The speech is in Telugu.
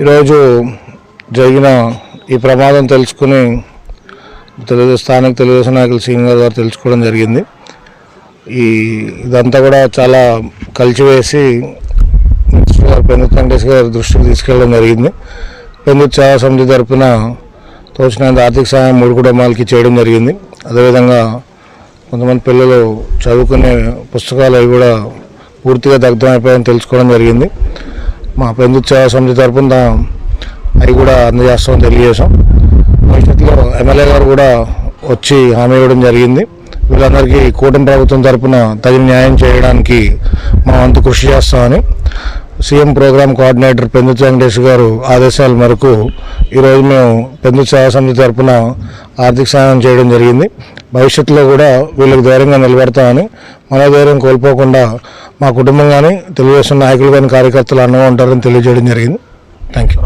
ఈరోజు జరిగిన ఈ ప్రమాదం తెలుసుకుని తెలుగు స్థానిక తెలుగుదేశం నాయకులు సీనియర్ గారు తెలుసుకోవడం జరిగింది. ఈ ఇదంతా కూడా చాలా కలిసివేసి మినిస్టర్ గారు పెందుతు వెంకటేష్ గారి దృష్టికి తీసుకెళ్ళడం జరిగింది. పెందుతు సేవా సమితి తరపున తోచినంత ఆర్థిక సహాయం మూడు కుటుంబాలకి చేయడం జరిగింది. అదేవిధంగా కొంతమంది పిల్లలు చదువుకునే పుస్తకాలు అవి కూడా పూర్తిగా దగ్ధమైపోయాయని తెలుసుకోవడం జరిగింది. మా పెందుత్సవ సమితి తరఫున అవి కూడా అందజేస్తామని తెలియజేశాం. భవిష్యత్తులో ఎమ్మెల్యే గారు కూడా వచ్చి హామీ ఇవ్వడం జరిగింది. వీళ్ళందరికీ కూటమి ప్రభుత్వం తరఫున తగిన న్యాయం చేయడానికి మా వంతు కృషి చేస్తామని CM program coordinator Pendutu Venkatesh గారు ఆదేశాల మేరకు ఈరోజు మేము పెందుతు సేవా సమితి తరఫున ఆర్థిక సహాయం చేయడం జరిగింది. భవిష్యత్తులో కూడా వీళ్ళకి ధైర్యంగా నిలబెడతామని మన ధైర్యం కోల్పోకుండా మా కుటుంబం కానీ తెలుగుదేశం నాయకులు కానీ కార్యకర్తలు అన్నగా ఉంటారని తెలియజేయడం జరిగింది. Thank you